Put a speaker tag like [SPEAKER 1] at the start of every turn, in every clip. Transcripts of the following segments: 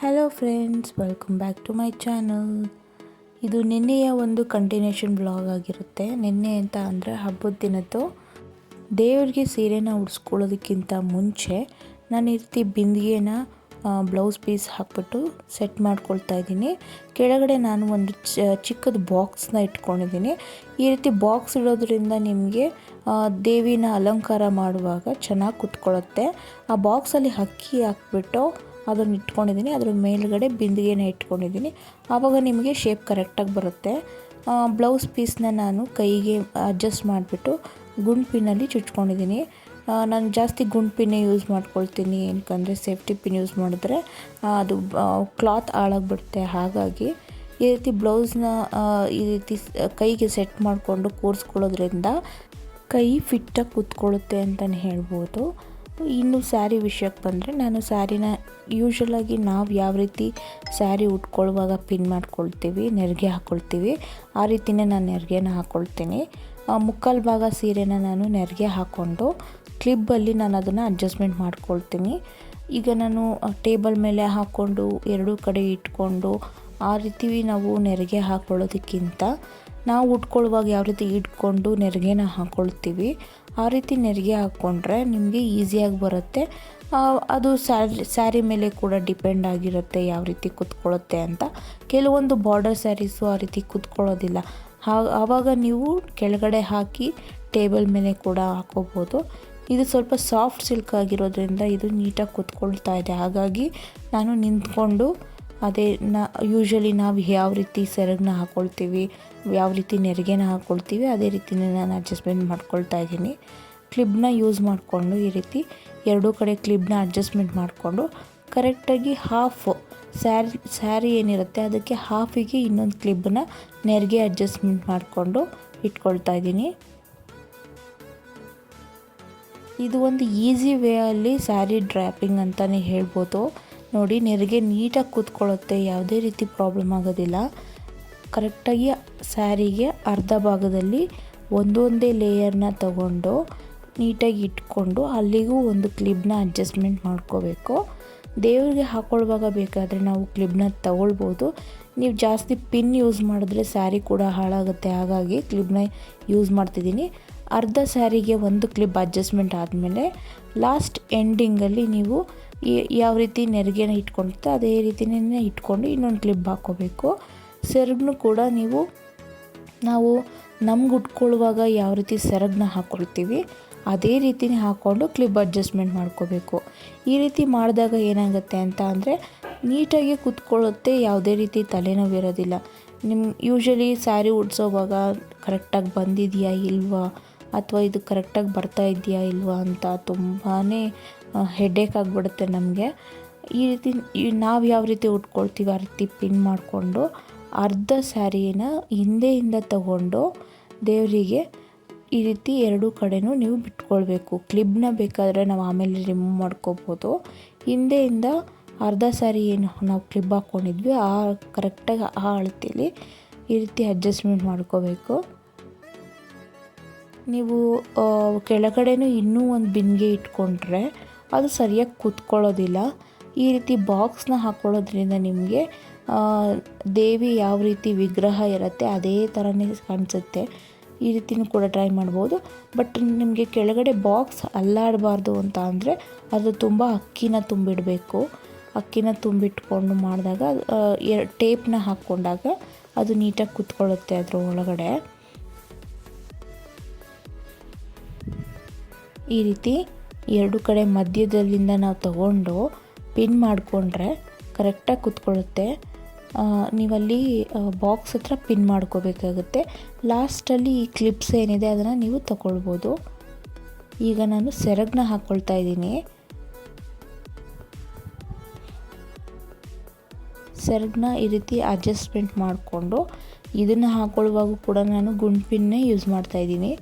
[SPEAKER 1] Hello friends welcome back to my channel ಇದು ನಿನ್ನೆಯ ಒಂದು ಕಂಟಿನ್ಯೂಷನ್ ಬ್ಲಾಗ್ ಆಗಿರುತ್ತೆ. ನಿನ್ನೆ ಅಂತ ಅಂದರೆ ಹಬ್ಬದ ದಿನದ್ದು ದೇವರಿಗೆ ಸೀರೆನ ಉಡಿಸ್ಕೊಳ್ಳೋದಕ್ಕಿಂತ ಮುಂಚೆ ನಾನು ಈ ರೀತಿ ಬಿಂದಿಗೆನ ಬ್ಲೌಸ್ ಪೀಸ್ ಹಾಕ್ಬಿಟ್ಟು ಸೆಟ್ ಮಾಡ್ಕೊಳ್ತಾ ಇದ್ದೀನಿ. ಕೆಳಗಡೆ ನಾನು ಒಂದು ಚಿಕ್ಕದ ಬಾಕ್ಸ್ನ ಇಟ್ಕೊಂಡಿದ್ದೀನಿ. ಈ ರೀತಿ ಬಾಕ್ಸ್ ಇಡೋದ್ರಿಂದ ನಿಮಗೆ ದೇವಿನ ಅಲಂಕಾರ ಮಾಡುವಾಗ ಚೆನ್ನಾಗಿ ಕುತ್ಕೊಳ್ಳುತ್ತೆ ಆ ಬಾಕ್ಸಲ್ಲಿ ಅಕ್ಕಿ ಹಾಕ್ಬಿಟ್ಟು ಅದನ್ನು ಇಟ್ಕೊಂಡಿದ್ದೀನಿ. ಅದ್ರ ಮೇಲ್ಗಡೆ ಬಿಂದಿಗೆನ ಇಟ್ಕೊಂಡಿದ್ದೀನಿ. ಆವಾಗ ನಿಮಗೆ ಶೇಪ್ ಕರೆಕ್ಟಾಗಿ ಬರುತ್ತೆ. ಬ್ಲೌಸ್ ಪೀಸ್ನ ನಾನು ಕೈಗೆ ಅಡ್ಜಸ್ಟ್ ಮಾಡಿಬಿಟ್ಟು ಗುಂಡು ಚುಚ್ಕೊಂಡಿದ್ದೀನಿ. ನಾನು ಜಾಸ್ತಿ ಗುಂಡು ಪಿನ್ನೇ ಯೂಸ್ ಮಾಡ್ಕೊಳ್ತೀನಿ. ಏನಕ್ಕಂದರೆ ಸೇಫ್ಟಿ ಪಿನ್ ಯೂಸ್ ಮಾಡಿದ್ರೆ ಅದು ಕ್ಲಾತ್ ಹಾಳಾಗ್ಬಿಡುತ್ತೆ. ಹಾಗಾಗಿ ಈ ರೀತಿ ಬ್ಲೌಸ್ನ ಈ ರೀತಿ ಕೈಗೆ ಸೆಟ್ ಮಾಡಿಕೊಂಡು ಕೂರಿಸ್ಕೊಳ್ಳೋದ್ರಿಂದ ಕೈ ಫಿಟ್ಟಾಗಿ ಕೂತ್ಕೊಳ್ಳುತ್ತೆ ಅಂತಲೇ ಹೇಳ್ಬೋದು. ಇನ್ನು ಸ್ಯಾರಿ ವಿಷಯಕ್ಕೆ ಬಂದರೆ ನಾನು ಸ್ಯಾರಿನ ಯೂಶ್ವಲಾಗಿ ನಾವು ಯಾವ ರೀತಿ ಸ್ಯಾರಿ ಉಟ್ಕೊಳ್ಳುವಾಗ ಪಿನ್ ಮಾಡ್ಕೊಳ್ತೀವಿ, ನೆರಿಗೆ ಹಾಕ್ಕೊಳ್ತೀವಿ ಆ ರೀತಿಯೇ ನಾನು ನೆರಿಗೆನ ಹಾಕ್ಕೊಳ್ತೀನಿ ಮುಕ್ಕಾಲು ಭಾಗ ಸೀರೆನ ನಾನು ನೆರಿಗೆ ಹಾಕ್ಕೊಂಡು ಕ್ಲಿಬ್ಬಲ್ಲಿ ನಾನು ಅದನ್ನು ಅಡ್ಜಸ್ಟ್ಮೆಂಟ್ ಮಾಡ್ಕೊಳ್ತೀನಿ. ಈಗ ನಾನು ಟೇಬಲ್ ಮೇಲೆ ಹಾಕ್ಕೊಂಡು ಎರಡೂ ಕಡೆ ಇಟ್ಕೊಂಡು ಆ ರೀತಿ ನಾವು ನೆರಿಗೆ ಹಾಕ್ಕೊಳ್ಳೋದಕ್ಕಿಂತ ನಾವು ಉಟ್ಕೊಳ್ಳುವಾಗ ಯಾವ ರೀತಿ ಇಟ್ಕೊಂಡು ನೆರಿಗೆನ ಹಾಕ್ಕೊಳ್ತೀವಿ ಆ ರೀತಿ ನೆರಿಗೆ ಹಾಕ್ಕೊಂಡ್ರೆ ನಿಮಗೆ ಈಸಿಯಾಗಿ ಬರುತ್ತೆ. ಅದು ಸ್ಯಾರಿ ಸ್ಯಾರಿ ಮೇಲೆ ಕೂಡ ಡಿಪೆಂಡ್ ಆಗಿರುತ್ತೆ ಯಾವ ರೀತಿ ಕೂತ್ಕೊಳ್ಳುತ್ತೆ ಅಂತ. ಕೆಲವೊಂದು ಬಾರ್ಡರ್ ಸ್ಯಾರೀಸು ಆ ರೀತಿ ಕೂತ್ಕೊಳ್ಳೋದಿಲ್ಲ. ಆವಾಗ ನೀವು ಕೆಳಗಡೆ ಹಾಕಿ ಟೇಬಲ್ ಮೇಲೆ ಕೂಡ ಹಾಕೋಬೋದು. ಇದು ಸ್ವಲ್ಪ ಸಾಫ್ಟ್ ಸಿಲ್ಕ್ ಆಗಿರೋದ್ರಿಂದ ಇದು ನೀಟಾಗಿ ಕೂತ್ಕೊಳ್ತಾ ಇದೆ. ಹಾಗಾಗಿ ನಾನು ನಿಂತ್ಕೊಂಡು ಅದೇ ನಾ ಯೂಶ್ವಲಿ ನಾವು ಯಾವ ರೀತಿ ಸೆರಗನ್ನ ಹಾಕ್ಕೊಳ್ತೀವಿ ಯಾವ ರೀತಿ ನೆರಿಗೆನ ಹಾಕ್ಕೊಳ್ತೀವಿ, ಅದೇ ರೀತಿನೇ ನಾನು ಅಡ್ಜಸ್ಟ್ಮೆಂಟ್ ಮಾಡ್ಕೊಳ್ತಾ ಇದ್ದೀನಿ. ಕ್ಲಿಬ್ನ ಯೂಸ್ ಮಾಡಿಕೊಂಡು ಈ ರೀತಿ ಎರಡೂ ಕಡೆ ಕ್ಲಿಬ್ನ ಅಡ್ಜಸ್ಟ್ಮೆಂಟ್ ಮಾಡಿಕೊಂಡು ಕರೆಕ್ಟಾಗಿ ಹಾಫ್ ಸ್ಯಾರಿ ಸ್ಯಾರಿ ಏನಿರುತ್ತೆ ಅದಕ್ಕೆ ಹಾಫಿಗೆ ಇನ್ನೊಂದು ಕ್ಲಿಬ್ಬನ್ನ ನೆರಿಗೆ ಅಡ್ಜಸ್ಟ್ಮೆಂಟ್ ಮಾಡಿಕೊಂಡು ಇಟ್ಕೊಳ್ತಾ ಇದ್ದೀನಿ. ಇದು ಒಂದು ಈಸಿ ವೇಯಲ್ಲಿ ಸ್ಯಾರಿ ಡ್ರ್ಯಾಪಿಂಗ್ ಅಂತಲೇ ಹೇಳ್ಬೋದು. ನೋಡಿ, ನೆರಿಗೆ ನೀಟಾಗಿ ಕೂತ್ಕೊಳ್ಳುತ್ತೆ, ಯಾವುದೇ ರೀತಿ ಪ್ರಾಬ್ಲಮ್ ಆಗೋದಿಲ್ಲ. ಕರೆಕ್ಟಾಗಿ ಸ್ಯಾರಿಗೆ ಅರ್ಧ ಭಾಗದಲ್ಲಿ ಒಂದೊಂದೇ ಲೇಯರ್ನ ತಗೊಂಡು ನೀಟಾಗಿ ಇಟ್ಕೊಂಡು ಅಲ್ಲಿಗೂ ಒಂದು ಕ್ಲಿಬ್ನ ಅಡ್ಜಸ್ಟ್ಮೆಂಟ್ ಮಾಡ್ಕೋಬೇಕು. ದೇವರಿಗೆ ಹಾಕ್ಕೊಳ್ಳುವಾಗ ಬೇಕಾದರೆ ನಾವು ಕ್ಲಿಬ್ನ ತಗೊಳ್ಬೋದು. ನೀವು ಜಾಸ್ತಿ ಪಿನ್ ಯೂಸ್ ಮಾಡಿದ್ರೆ ಸ್ಯಾರಿ ಕೂಡ ಹಾಳಾಗುತ್ತೆ. ಹಾಗಾಗಿ ಕ್ಲಿಬ್ನ ಯೂಸ್ ಮಾಡ್ತಿದ್ದೀನಿ. ಅರ್ಧ ಸ್ಯಾರಿಗೆ ಒಂದು ಕ್ಲಿಪ್ ಅಡ್ಜಸ್ಟ್ಮೆಂಟ್ ಆದಮೇಲೆ ಲಾಸ್ಟ್ ಎಂಡಿಂಗಲ್ಲಿ ನೀವು ಯಾವ ರೀತಿ ನೆರಿಗೆನ ಇಟ್ಕೊಂಡಿರ್ತೀೋ ಅದೇ ರೀತಿನೇ ಇಟ್ಕೊಂಡು ಇನ್ನೊಂದು ಕ್ಲಿಪ್ ಹಾಕ್ಕೋಬೇಕು. ಸೆರಗನ್ನು ಕೂಡ ನೀವು, ನಾವು ನಮ್ಗೆ ಉಟ್ಕೊಳ್ಳುವಾಗ ಯಾವ ರೀತಿ ಸೆರಗನ್ನ ಹಾಕ್ಕೊಳ್ತೀವಿ ಅದೇ ರೀತಿನೇ ಹಾಕ್ಕೊಂಡು ಕ್ಲಿಪ್ ಅಡ್ಜಸ್ಟ್ಮೆಂಟ್ ಮಾಡ್ಕೋಬೇಕು. ಈ ರೀತಿ ಮಾಡಿದಾಗ ಏನಾಗುತ್ತೆ ಅಂತ ಅಂದರೆ, ನೀಟಾಗಿ ಕೂತ್ಕೊಳ್ಳುತ್ತೆ, ಯಾವುದೇ ರೀತಿ ತಲೆನೋವು ಇರೋದಿಲ್ಲ ನಿಮ್ಮ ಯೂಶ್ವಲಿ ಸ್ಯಾರಿ ಉಡ್ಸೋವಾಗ ಕರೆಕ್ಟಾಗಿ ಬಂದಿದೆಯಾ ಇಲ್ವಾ? ಅಥವಾ ಇದು ಕರೆಕ್ಟಾಗಿ ಬರ್ತಾ ಇದೆಯಾ ಇಲ್ವಾ ಅಂತ ತುಂಬಾ ಹೆಡ್ಡೇಕ್ ಆಗಿಬಿಡುತ್ತೆ ನಮಗೆ. ಈ ರೀತಿ ನಾವು ಯಾವ ರೀತಿ ಉಟ್ಕೊಳ್ತೀವಿ ಆ ರೀತಿ ಪಿನ್ ಮಾಡಿಕೊಂಡು ಅರ್ಧ ಸ್ಯಾರಿನ ಹಿಂದೆಯಿಂದ ತಗೊಂಡು ದೇವರಿಗೆ ಈ ರೀತಿ ಎರಡೂ ಕಡೆನೂ ನೀವು ಬಿಟ್ಕೊಳ್ಬೇಕು. ಕ್ಲಿಬ್ನ ಬೇಕಾದರೆ ನಾವು ಆಮೇಲೆ ರಿಮೂವ್ ಮಾಡ್ಕೋಬೋದು. ಹಿಂದೆಯಿಂದ ಅರ್ಧ ಸ್ಯಾರಿ ಏನು ನಾವು ಕ್ಲಿಬ್ ಹಾಕ್ಕೊಂಡಿದ್ವಿ ಆ ಕರೆಕ್ಟಾಗಿ ಆ ಅಳತೆಯಲ್ಲಿ ಈ ರೀತಿ ಅಡ್ಜಸ್ಟ್ಮೆಂಟ್ ಮಾಡ್ಕೋಬೇಕು. ನೀವು ಕೆಳಗಡೆನೂ ಇನ್ನೂ ಒಂದು ಬಿನ್ಗೆ ಇಟ್ಕೊಂಡ್ರೆ ಅದು ಸರಿಯಾಗಿ ಕೂತ್ಕೊಳ್ಳೋದಿಲ್ಲ. ಈ ರೀತಿ ಬಾಕ್ಸ್ನ ಹಾಕ್ಕೊಳ್ಳೋದ್ರಿಂದ ನಿಮಗೆ ದೇವಿ ಯಾವ ರೀತಿ ವಿಗ್ರಹ ಇರುತ್ತೆ ಅದೇ ಥರನೇ ಕಾಣಿಸುತ್ತೆ. ಈ ರೀತಿನೂ ಕೂಡ ಟ್ರೈ ಮಾಡ್ಬೋದು. ಬಟ್ ನಿಮಗೆ ಕೆಳಗಡೆ ಬಾಕ್ಸ್ ಅಲ್ಲಾಡಬಾರ್ದು ಅಂತ ಅಂದರೆ ಅದು ತುಂಬ ಅಕ್ಕಿನ ತುಂಬಿಡಬೇಕು. ಅಕ್ಕಿನ ತುಂಬಿಟ್ಕೊಂಡು ಮಾಡಿದಾಗ ಟೇಪ್ನ ಹಾಕ್ಕೊಂಡಾಗ ಅದು ನೀಟಾಗಿ ಕುತ್ಕೊಳ್ಳುತ್ತೆ ಅದರ ಒಳಗಡೆ. ಈ ರೀತಿ ಎರಡು ಕಡೆ ಮಧ್ಯದಲ್ಲಿಂದ ನಾವು ತಗೊಂಡು ಪಿನ್ ಮಾಡಿಕೊಂಡ್ರೆ ಕರೆಕ್ಟಾಗಿ ಕುತ್ಕೊಳ್ಳುತ್ತೆ. ನೀವಲ್ಲಿ ಬಾಕ್ಸ್ ಹತ್ರ ಪಿನ್ ಮಾಡ್ಕೋಬೇಕಾಗುತ್ತೆ. ಲಾಸ್ಟಲ್ಲಿ ಈ ಕ್ಲಿಪ್ಸ್ ಏನಿದೆ ಅದನ್ನು ನೀವು ತಗೊಳ್ಬೋದು. ಈಗ ನಾನು ಸೆರಗನ್ನ ಹಾಕ್ಕೊಳ್ತಾ ಇದ್ದೀನಿ. ಸೆರಗನ್ನ ಈ ರೀತಿ ಅಡ್ಜಸ್ಟ್ಮೆಂಟ್ ಮಾಡಿಕೊಂಡು, ಇದನ್ನು ಹಾಕ್ಕೊಳ್ಳುವಾಗ ಕೂಡ ನಾನು ಗುಂಡು ಪಿನ್ನೇ ಯೂಸ್ ಮಾಡ್ತಾ ಇದ್ದೀನಿ.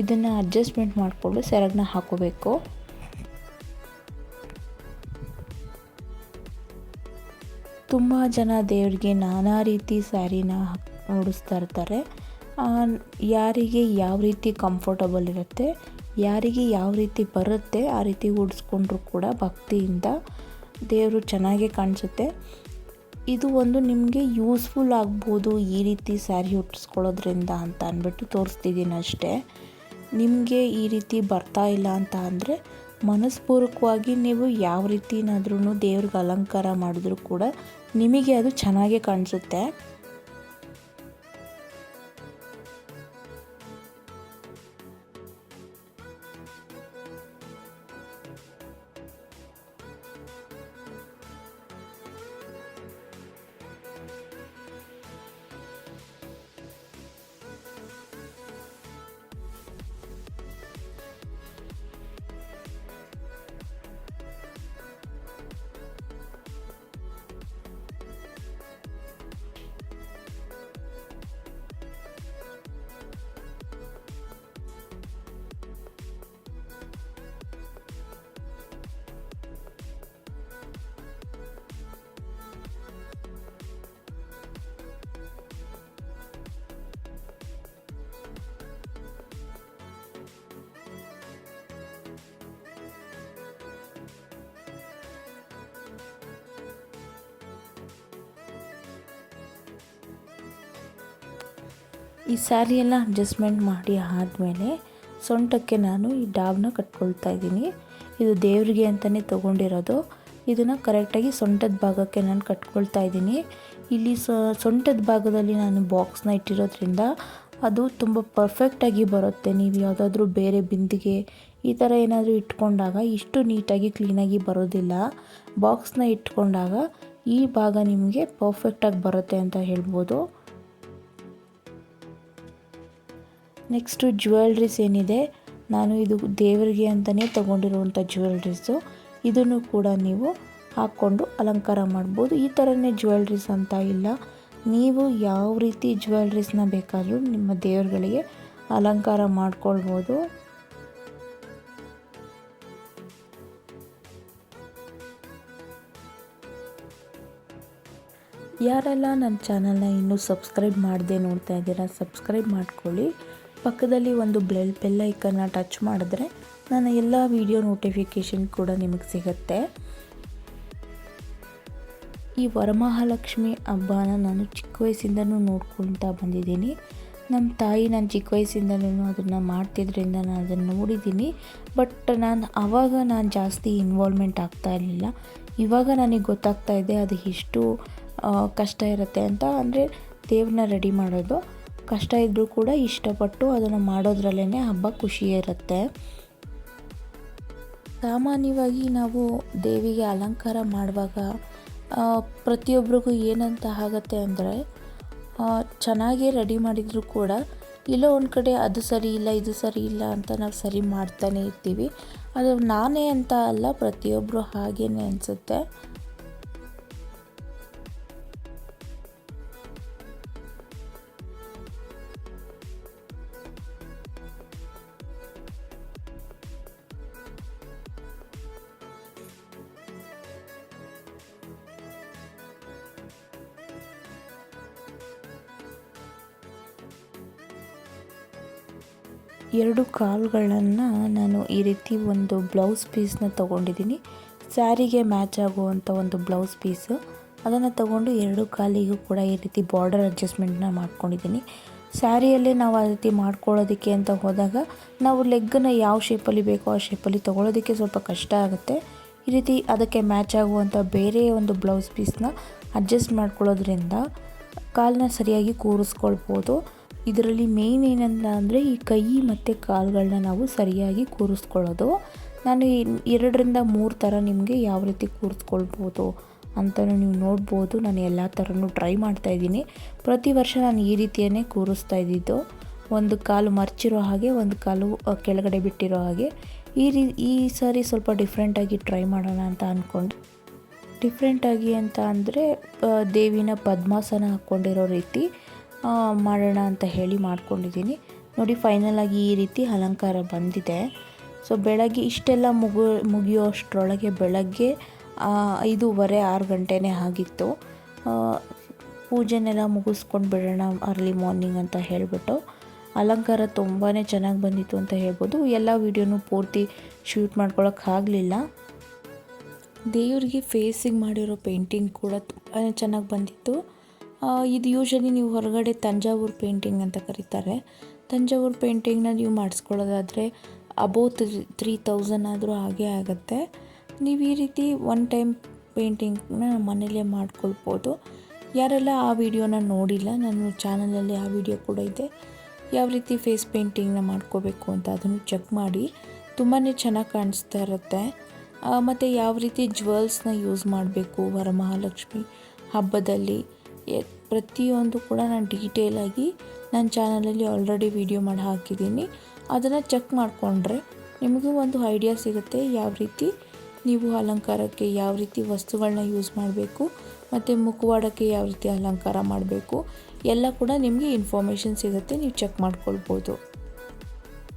[SPEAKER 1] ಇದನ್ನು ಅಡ್ಜಸ್ಟ್ಮೆಂಟ್ ಮಾಡಿಕೊಂಡು ಸೆರಗನ್ನ ಹಾಕೋಬೇಕು. ತುಂಬ ಜನ ದೇವರಿಗೆ ನಾನಾ ರೀತಿ ಸ್ಯಾರಿನ ಉಡಿಸ್ತಾ ಇರ್ತಾರೆ. ಯಾರಿಗೆ ಯಾವ ರೀತಿ ಕಂಫರ್ಟಬಲ್ ಇರುತ್ತೆ, ಯಾರಿಗೆ ಯಾವ ರೀತಿ ಬರುತ್ತೆ, ಆ ರೀತಿ ಉಡಿಸ್ಕೊಂಡ್ರು ಕೂಡ ಭಕ್ತಿಯಿಂದ ದೇವರು ಚೆನ್ನಾಗೆ ಕಾಣಿಸುತ್ತೆ. ಇದು ಒಂದು ನಿಮಗೆ ಯೂಸ್ಫುಲ್ ಆಗ್ಬೋದು ಈ ರೀತಿ ಸ್ಯಾರಿ ಉಟ್ಸ್ಕೊಳ್ಳೋದ್ರಿಂದ ಅಂತ ಅಂದ್ಬಿಟ್ಟು ತೋರಿಸ್ತಿದ್ದೀನಿ ಅಷ್ಟೇ. ನಿಮಗೆ ಈ ರೀತಿ ಬರ್ತಾ ಇಲ್ಲ ಅಂತ ಅಂದರೆ ಮನಸ್ಪೂರ್ವಕವಾಗಿ ನೀವು ಯಾವ ರೀತಿನಾದ್ರೂ ದೇವ್ರಿಗೆ ಅಲಂಕಾರ ಮಾಡಿದ್ರೂ ಕೂಡ ನಿಮಗೆ ಅದು ಚೆನ್ನಾಗೇ ಕಾಣಿಸುತ್ತೆ. ಈ ಸ್ಯಾರಿಯೆಲ್ಲ ಅಡ್ಜಸ್ಟ್ಮೆಂಟ್ ಮಾಡಿ ಆದಮೇಲೆ ಸೊಂಟಕ್ಕೆ ನಾನು ಈ ಡಾಬ್ನ ಕಟ್ಕೊಳ್ತಾ ಇದ್ದೀನಿ. ಇದು ದೇವರಿಗೆ ಅಂತಲೇ ತೊಗೊಂಡಿರೋದು. ಇದನ್ನು ಕರೆಕ್ಟಾಗಿ ಸೊಂಟದ ಭಾಗಕ್ಕೆ ನಾನು ಕಟ್ಕೊಳ್ತಾ ಇದ್ದೀನಿ. ಇಲ್ಲಿ ಸೊಂಟದ ಭಾಗದಲ್ಲಿ ನಾನು ಬಾಕ್ಸ್ನ ಇಟ್ಟಿರೋದ್ರಿಂದ ಅದು ತುಂಬ ಪರ್ಫೆಕ್ಟಾಗಿ ಬರುತ್ತೆ. ನೀವು ಯಾವುದಾದ್ರೂ ಬೇರೆ ಬಿಂದಿಗೆ ಈ ಥರ ಏನಾದರೂ ಇಟ್ಕೊಂಡಾಗ ಇಷ್ಟು ನೀಟಾಗಿ ಕ್ಲೀನಾಗಿ ಬರೋದಿಲ್ಲ. ಬಾಕ್ಸ್ನ ಇಟ್ಕೊಂಡಾಗ ಈ ಭಾಗ ನಿಮಗೆ ಪರ್ಫೆಕ್ಟಾಗಿ ಬರುತ್ತೆ ಅಂತ ಹೇಳ್ಬೋದು. ನೆಕ್ಸ್ಟು ಜ್ಯುವೆಲ್ರೀಸ್ ಏನಿದೆ, ನಾನು ಇದು ದೇವರಿಗೆ ಅಂತಲೇ ತೊಗೊಂಡಿರುವಂಥ ಜ್ಯುವೆಲ್ರೀಸು. ಇದನ್ನು ಕೂಡ ನೀವು ಹಾಕ್ಕೊಂಡು ಅಲಂಕಾರ ಮಾಡ್ಬೋದು. ಈ ಥರನೇ ಜ್ಯುವೆಲ್ರೀಸ್ ಅಂತ ಇಲ್ಲ. ನೀವು ಯಾವ ರೀತಿ ಜ್ಯುವೆಲ್ರೀಸ್ನ ಬೇಕಾದರೂ ನಿಮ್ಮ ದೇವರುಗಳಿಗೆ ಅಲಂಕಾರ ಮಾಡ್ಕೊಳ್ಬೋದು. ಯಾರೆಲ್ಲ ನನ್ನ ಚಾನಲ್ನ ಇನ್ನೂ ಸಬ್ಸ್ಕ್ರೈಬ್ ಮಾಡದೆ ನೋಡ್ತಾ ಇದ್ದೀರಾ, ಸಬ್ಸ್ಕ್ರೈಬ್ ಮಾಡ್ಕೊಳ್ಳಿ. ಪಕ್ಕದಲ್ಲಿ ಒಂದು ಬೆಲ್ ಬೆಲ್ ಐಕನ್ನ ಟಚ್ ಮಾಡಿದ್ರೆ ನನ್ನ ಎಲ್ಲ ವಿಡಿಯೋ ನೋಟಿಫಿಕೇಷನ್ ಕೂಡ ನಿಮಗೆ ಸಿಗುತ್ತೆ. ಈ ವರಮಹಾಲಕ್ಷ್ಮಿ ಹಬ್ಬನ ನಾನು ಚಿಕ್ಕ ವಯಸ್ಸಿಂದನೂ ನೋಡ್ಕೊಳ್ತಾ ಬಂದಿದ್ದೀನಿ. ನಮ್ಮ ತಾಯಿ ನಾನು ಚಿಕ್ಕ ವಯಸ್ಸಿಂದಲೂ ಅದನ್ನು ಮಾಡ್ತಿದ್ರಿಂದ ನಾನು ಅದನ್ನು ನೋಡಿದ್ದೀನಿ. ಬಟ್ ನಾನು ಆವಾಗ ನಾನು ಜಾಸ್ತಿ ಇನ್ವಾಲ್ವ್ಮೆಂಟ್ ಆಗ್ತಾ ಇರಲಿಲ್ಲ. ಇವಾಗ ನನಗೆ ಗೊತ್ತಾಗ್ತಾ ಇದೆ ಅದು ಎಷ್ಟು ಕಷ್ಟ ಇರುತ್ತೆ ಅಂತ. ಅಂದರೆ ದೇವ್ರನ್ನ ರೆಡಿ ಮಾಡೋದು. ಕಷ್ಟ ಇದ್ದರೂ ಕೂಡ ಇಷ್ಟಪಟ್ಟು ಅದನ್ನು ಮಾಡೋದ್ರಲ್ಲೇ ಹಬ್ಬ ಖುಷಿ ಇರುತ್ತೆ. ಸಾಮಾನ್ಯವಾಗಿ ನಾವು ದೇವಿಗೆ ಅಲಂಕಾರ ಮಾಡುವಾಗ ಪ್ರತಿಯೊಬ್ಬರಿಗೂ ಏನಂತ ಆಗತ್ತೆ ಅಂದರೆ ಚೆನ್ನಾಗೇ ರೆಡಿ ಮಾಡಿದರೂ ಕೂಡ, ಇಲ್ಲೋ ಒಂದು ಕಡೆ ಅದು ಸರಿ ಇಲ್ಲ, ಇದು ಸರಿ ಇಲ್ಲ ಅಂತ ನಾವು ಸರಿ ಮಾಡ್ತಾನೆ ಇರ್ತೀವಿ. ಅದು ನಾನೇ ಅಂತ ಅಲ್ಲ ಪ್ರತಿಯೊಬ್ಬರು ಹಾಗೇ ಅನಿಸುತ್ತೆ. ಎರಡು ಕಾಲುಗಳನ್ನು ನಾನು ಈ ರೀತಿ ಒಂದು ಬ್ಲೌಸ್ ಪೀಸ್ನ ತೊಗೊಂಡಿದ್ದೀನಿ. ಸ್ಯಾರಿಗೆ ಮ್ಯಾಚ್ ಆಗುವಂಥ ಒಂದು ಬ್ಲೌಸ್ ಪೀಸು. ಅದನ್ನು ತಗೊಂಡು ಎರಡು ಕಾಲಿಗೂ ಕೂಡ ಈ ರೀತಿ ಬಾರ್ಡರ್ ಅಡ್ಜಸ್ಟ್ಮೆಂಟ್ನ ಮಾಡ್ಕೊಂಡಿದ್ದೀನಿ. ಸ್ಯಾರಿಯಲ್ಲೇ ನಾವು ಆ ರೀತಿ ಮಾಡ್ಕೊಳ್ಳೋದಕ್ಕೆ ಅಂತ ಹೋದಾಗ ನಾವು ಲೆಗ್ಗನ್ನು ಯಾವ ಶೇಪಲ್ಲಿ ಬೇಕೋ ಆ ಶೇಪಲ್ಲಿ ತೊಗೊಳೋದಕ್ಕೆ ಸ್ವಲ್ಪ ಕಷ್ಟ ಆಗುತ್ತೆ. ಈ ರೀತಿ ಅದಕ್ಕೆ ಮ್ಯಾಚ್ ಆಗುವಂಥ ಬೇರೆ ಒಂದು ಬ್ಲೌಸ್ ಪೀಸ್ನ ಅಡ್ಜಸ್ಟ್ ಮಾಡ್ಕೊಳ್ಳೋದ್ರಿಂದ ಕಾಲನ್ನ ಸರಿಯಾಗಿ ಕೂರಿಸ್ಕೊಳ್ಬೋದು. ಇದರಲ್ಲಿ ಮೇಯ್ನ್ ಏನಂತ ಅಂದರೆ ಈ ಕೈ ಮತ್ತು ಕಾಲುಗಳನ್ನ ನಾವು ಸರಿಯಾಗಿ ಕೂರಿಸ್ಕೊಳ್ಳೋದು. ನಾನು ಎರಡರಿಂದ ಮೂರು ಥರ ನಿಮಗೆ ಯಾವ ರೀತಿ ಕೂರಿಸ್ಕೊಳ್ಬೋದು ಅಂತಲೂ ನೀವು ನೋಡ್ಬೋದು. ನಾನು ಎಲ್ಲ ಥರನೂ ಟ್ರೈ ಮಾಡ್ತಾಯಿದ್ದೀನಿ ಪ್ರತಿ ವರ್ಷ ನಾನು ಈ ರೀತಿಯೇ ಕೂರಿಸ್ತಾ ಇದ್ದಿದ್ದು. ಒಂದು ಕಾಲು ಮರ್ಚಿರೋ ಹಾಗೆ, ಒಂದು ಕಾಲು ಕೆಳಗಡೆ ಬಿಟ್ಟಿರೋ ಹಾಗೆ. ಈ ರೀ, ಈ ಸಾರಿ ಸ್ವಲ್ಪ ಡಿಫ್ರೆಂಟಾಗಿ ಟ್ರೈ ಮಾಡೋಣ ಅಂತ ಅಂದ್ಕೊಂಡು ಡಿಫ್ರೆಂಟಾಗಿ ಅಂತ ಅಂದರೆ ದೇವಿನ ಪದ್ಮಾಸನ ಹಾಕ್ಕೊಂಡಿರೋ ರೀತಿ. ಮಾಡೋಣ ಅಂತ ಹೇಳಿ ಮಾಡ್ಕೊಂಡಿದ್ದೀನಿ. ನೋಡಿ ಫೈನಲಾಗಿ ಈ ರೀತಿ ಅಲಂಕಾರ ಬಂದಿದೆ. ಸೊ ಬೆಳಗ್ಗೆ ಇಷ್ಟೆಲ್ಲ ಮುಗು ಮುಗಿಯೋ ಅಷ್ಟರೊಳಗೆ ಬೆಳಗ್ಗೆ ಐದೂವರೆ, ಆರು ಗಂಟೆನೇ ಆಗಿತ್ತು. ಪೂಜೆನೆಲ್ಲ ಮುಗಿಸ್ಕೊಂಡು ಬಿಡೋಣ ಅರ್ಲಿ ಮಾರ್ನಿಂಗ್ ಅಂತ ಹೇಳಿಬಿಟ್ಟು. ಅಲಂಕಾರ ತುಂಬಾ ಚೆನ್ನಾಗಿ ಬಂದಿತ್ತು ಅಂತ ಹೇಳ್ಬೋದು. ಎಲ್ಲ ವೀಡಿಯೋನು ಪೂರ್ತಿ ಶೂಟ್ ಮಾಡ್ಕೊಳಕ್ಕಾಗಲಿಲ್ಲ ದೇವ್ರಿಗೆ ಫೇಸಿಗೆ ಮಾಡಿರೋ ಪೇಂಟಿಂಗ್ ಕೂಡ ತುಂಬಾ ಚೆನ್ನಾಗಿ ಬಂದಿತ್ತು. ಇದು ಯೂಶಲಿ ನೀವು ಹೊರಗಡೆ ತಂಜಾವೂರು ಪೇಂಟಿಂಗ್ ಅಂತ ಕರೀತಾರೆ. ತಂಜಾವೂರು ಪೇಂಟಿಂಗ್ನ ನೀವು ಮಾಡಿಸ್ಕೊಳ್ಳೋದಾದರೆ ಅಬೌ ತ್ರೀ ತೌಸಂಡ್ ಆದರೂ ಹಾಗೆ ಆಗುತ್ತೆ. ನೀವು ಈ ರೀತಿ ಒನ್ ಟೈಮ್ ಪೇಂಟಿಂಗ್ನ ಮನೇಲೇ ಮಾಡ್ಕೊಳ್ಬೋದು. ಯಾರೆಲ್ಲ ಆ ವಿಡಿಯೋನ ನೋಡಿಲ್ಲ ನನ್ನ ಚಾನಲಲ್ಲಿ ಆ ವಿಡಿಯೋ ಕೂಡ ಇದೆ. ಯಾವ ರೀತಿ ಫೇಸ್ ಪೇಂಟಿಂಗ್ನ ಮಾಡ್ಕೋಬೇಕು ಅಂತ ಅದನ್ನು ಚೆಕ್ ಮಾಡಿ. ತುಂಬಾ ಚೆನ್ನಾಗಿ ಕಾಣಿಸ್ತಾ ಇರುತ್ತೆ. ಮತ್ತು ಯಾವ ರೀತಿ ಜ್ಯುವೆಲ್ಸ್ನ ಯೂಸ್ ಮಾಡಬೇಕು, ವರಮಹಾಲಕ್ಷ್ಮಿ ಹಬ್ಬದಲ್ಲಿ. ಪ್ರತಿಯೊಂದು ಕೂಡ ನಾನು ಡೀಟೇಲಾಗಿ ನನ್ನ ಚಾನಲಲ್ಲಿ ಆಲ್ರೆಡಿ ವಿಡಿಯೋ ಮಾಡಿ ಹಾಕಿದ್ದೀನಿ. ಅದನ್ನು ಚೆಕ್ ಮಾಡಿಕೊಂಡ್ರೆ ನಿಮಗೂ ಒಂದು ಐಡಿಯಾ ಸಿಗುತ್ತೆ ಯಾವ ರೀತಿ ನೀವು ಅಲಂಕಾರಕ್ಕೆ ಯಾವ ರೀತಿ ವಸ್ತುಗಳನ್ನ ಯೂಸ್ ಮಾಡಬೇಕು ಮತ್ತು ಮುಖವಾಡಕ್ಕೆ ಯಾವ ರೀತಿ ಅಲಂಕಾರ ಮಾಡಬೇಕು ಎಲ್ಲ ಕೂಡ ನಿಮಗೆ ಇನ್ಫಾರ್ಮೇಷನ್ ಸಿಗುತ್ತೆ, ನೀವು ಚೆಕ್ ಮಾಡ್ಕೊಳ್ಬೋದು.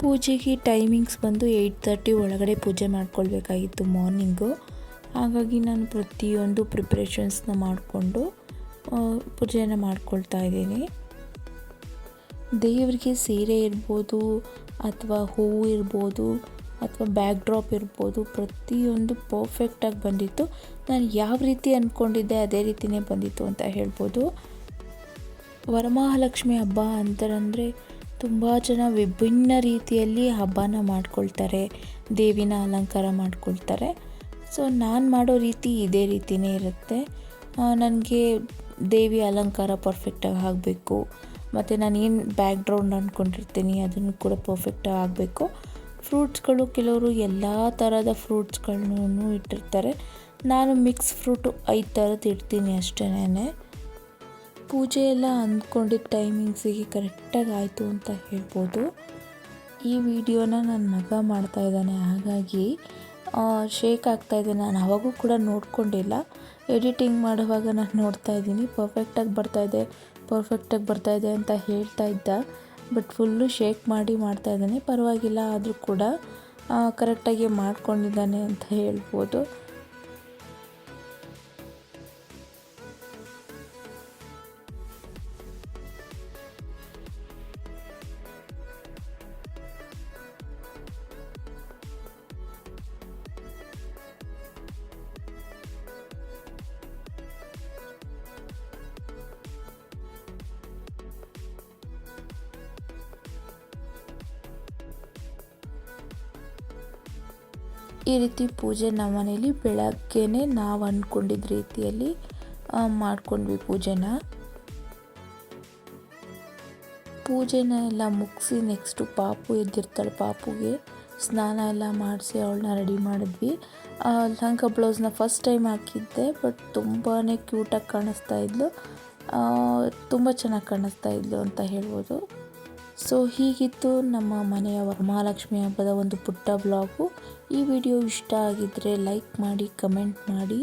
[SPEAKER 1] ಪೂಜೆಗೆ ಟೈಮಿಂಗ್ಸ್ ಬಂದು ಏಯ್ಟ್ ತರ್ಟಿ ಒಳಗಡೆ ಪೂಜೆ ಮಾಡ್ಕೊಳ್ಬೇಕಾಗಿತ್ತು ಮಾರ್ನಿಂಗು ಹಾಗಾಗಿ ನಾನು ಪ್ರತಿಯೊಂದು ಪ್ರಿಪ್ರೇಷನ್ಸ್ನ ಮಾಡಿಕೊಂಡು ಪೂಜೆನ ಮಾಡ್ಕೊಳ್ತಾ ಇದ್ದೀನಿ. ದೇವರಿಗೆ ಸೀರೆ ಇರ್ಬೋದು, ಅಥವಾ ಹೂವು ಇರ್ಬೋದು, ಅಥವಾ ಬ್ಯಾಕ್ ಡ್ರಾಪ್ ಇರ್ಬೋದು, ಪ್ರತಿಯೊಂದು ಪರ್ಫೆಕ್ಟಾಗಿ ಬಂದಿತ್ತು. ನಾನು ಯಾವ ರೀತಿ ಅಂದ್ಕೊಂಡಿದ್ದೆ ಅದೇ ರೀತಿಯೇ ಬಂದಿತ್ತು ಅಂತ ಹೇಳ್ಬೋದು. ವರಮಹಾಲಕ್ಷ್ಮಿ ಹಬ್ಬ ಅಂತಂದರೆ ತುಂಬ ಜನ ವಿಭಿನ್ನ ರೀತಿಯಲ್ಲಿ ಹಬ್ಬನ ಮಾಡ್ಕೊಳ್ತಾರೆ, ದೇವಿನ ಅಲಂಕಾರ ಮಾಡ್ಕೊಳ್ತಾರೆ. ಸೊ ನಾನು ಮಾಡೋ ರೀತಿ ಇದೇ ರೀತಿಯೇ ಇರುತ್ತೆ. ನನಗೆ ದೇವಿ ಅಲಂಕಾರ ಪರ್ಫೆಕ್ಟಾಗಿ ಆಗಬೇಕು ಮತ್ತು ನಾನು ಏನು ಬ್ಯಾಕ್ ಗ್ರೌಂಡ್ ಅಂದ್ಕೊಂಡಿರ್ತೀನಿ ಅದನ್ನು ಕೂಡ ಪರ್ಫೆಕ್ಟಾಗಿ ಆಗಬೇಕು ಫ್ರೂಟ್ಸ್ಗಳು ಕೆಲವರು ಎಲ್ಲ ಥರದ ಫ್ರೂಟ್ಸ್ಗಳನ್ನೂ ಇಟ್ಟಿರ್ತಾರೆ. ನಾನು ಮಿಕ್ಸ್ ಫ್ರೂಟು ಐದು ಥರದ್ದು ಇಡ್ತೀನಿ ಅಷ್ಟೇ ಪೂಜೆ ಎಲ್ಲ ಅಂದ್ಕೊಂಡಿದ್ದ ಟೈಮಿಂಗ್ಸಿಗೆ ಕರೆಕ್ಟಾಗಿ ಆಯಿತು ಅಂತ ಹೇಳ್ಬೋದು. ಈ ವಿಡಿಯೋನ ನನ್ನ ಮಗ ಮಾಡ್ತಾ ಇದ್ದಾನೆ, ಹಾಗಾಗಿ ಶೇಕ್ ಆಗ್ತಾ ನಾನು ಅವಾಗೂ ಕೂಡ ನೋಡ್ಕೊಂಡಿಲ್ಲ. ಎಡಿಟಿಂಗ್ ಮಾಡುವಾಗ ನಾನು ನೋಡ್ತಾ ಇದ್ದೀನಿ. ಪರ್ಫೆಕ್ಟಾಗಿ ಬರ್ತಾಯಿದೆ ಪರ್ಫೆಕ್ಟಾಗಿ ಬರ್ತಾಯಿದೆ ಅಂತ ಹೇಳ್ತಾ ಇದ್ದ. ಬಟ್ ಫುಲ್ಲು ಶೇಕ್ ಮಾಡಿ ಮಾಡ್ತಾ ಇದ್ದಾನೆ. ಪರವಾಗಿಲ್ಲ, ಆದರೂ ಕೂಡ ಕರೆಕ್ಟಾಗಿ ಮಾಡ್ಕೊಂಡಿದ್ದಾನೆ ಅಂತ ಹೇಳ್ಬೋದು. ಈ ರೀತಿ ಪೂಜೆ ನಮ್ಮ ಮನೇಲಿ ಬೆಳಗ್ಗೆನೆ ನಾವು ಅಂದ್ಕೊಂಡಿದ್ದ ರೀತಿಯಲ್ಲಿ ಮಾಡ್ಕೊಂಡ್ವಿ ಪೂಜೆನ. ಪೂಜೆನ ಎಲ್ಲ ಮುಗಿಸಿ ನೆಕ್ಸ್ಟು ಪಾಪು ಎದ್ದಿರ್ತಾಳೆ ಪಾಪುಗೆ, ಸ್ನಾನ ಎಲ್ಲ ಮಾಡಿಸಿ ಅವಳನ್ನ ರೆಡಿ ಮಾಡಿದ್ವಿ. ಲಂಕ ಬ್ಲೌಸ್ನ ಫಸ್ಟ್ ಟೈಮ್ ಹಾಕಿದ್ದೆ ಬಟ್ ತುಂಬಾ ಕ್ಯೂಟಾಗಿ ಕಾಣಿಸ್ತಾ ಇದ್ಲು. ತುಂಬ ಚೆನ್ನಾಗಿ ಕಾಣಿಸ್ತಾ ಇದ್ಲು ಅಂತ ಹೇಳ್ಬೋದು. ಸೊ ಹೀಗಿತ್ತು ನಮ್ಮ ಮನೆಯ ವರಮಹಾಲಕ್ಷ್ಮಿ ಹಬ್ಬದ ಒಂದು ಪುಟ್ಟ ಬ್ಲಾಗು ಈ ವಿಡಿಯೋ ಇಷ್ಟ ಆಗಿದ್ದರೆ ಲೈಕ್ ಮಾಡಿ ಕಮೆಂಟ್ ಮಾಡಿ.